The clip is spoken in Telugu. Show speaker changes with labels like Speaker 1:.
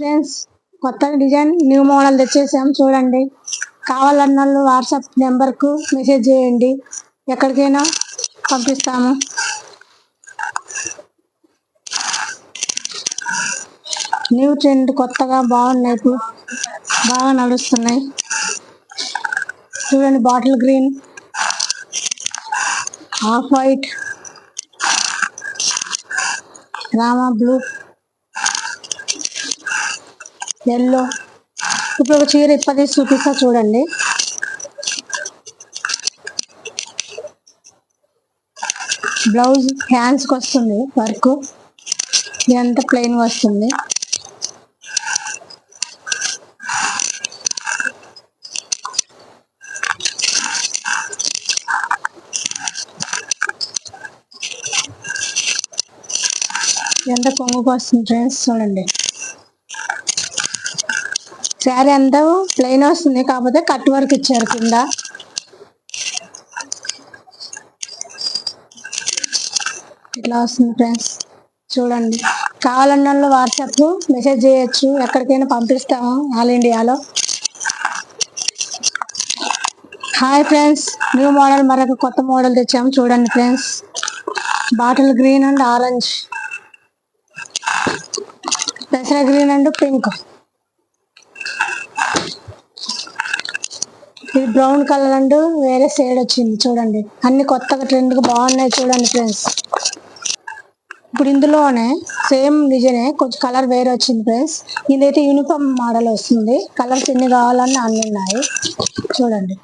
Speaker 1: ఫ్రెండ్స్ కొత్త డిజైన్ న్యూ మోడల్ తెచ్చేసాం. చూడండి. కావాలన్న వాళ్ళు వాట్సాప్ నెంబర్కు మెసేజ్ చేయండి. ఎక్కడికైనా పంపిస్తాము. న్యూ ట్రెండ్ కొత్తగా బాగున్నాయి బాగా నడుస్తున్నాయి. చూడండి బాటిల్ గ్రీన్ ఆఫ్ వైట్ రామా బ్లూ ఎల్లో ఇప్పుడు ఒక చీర ఇప్పటి చూపిస్తా చూడండి. బ్లౌజ్ హ్యాండ్స్కి వస్తుంది వర్క్. ఇదంతా ప్లెయిన్ వస్తుంది. ఎంత కొంగుకు వస్తుంది ఫ్రెండ్స్ చూడండి. శారీ అంతా ప్లెయిన్ వస్తుంది కాకపోతే కట్ వర్క్ ఇచ్చారు కింద. ఇట్లా వస్తుంది ఫ్రెండ్స్ చూడండి. కావాలన్న వాళ్ళు వాట్సాప్ మెసేజ్ చేయొచ్చు. ఎక్కడికైనా పంపిస్తాము ఆల్ ఇండియాలో. హాయ్ ఫ్రెండ్స్ న్యూ మోడల్ మరొక కొత్త మోడల్ తెచ్చాము. చూడండి friends bottle green and orange పెసర గ్రీన్ అండ్ పింక్ ఇది బ్రౌన్ కలర్ అండ్ వేరే షేడ్ వచ్చింది చూడండి. అన్ని కొత్తగా ట్రెండ్ బాగున్నాయి చూడండి ఫ్రెండ్స్ ఇప్పుడు ఇందులోనే సేమ్ డిజైనే కొంచెం కలర్ వేరే వచ్చింది ఫ్రెండ్స్ ఇదైతే యూనిఫామ్ మోడల్ వస్తుంది. కలర్స్ ఎన్ని కావాలని అన్ని ఉన్నాయి. చూడండి.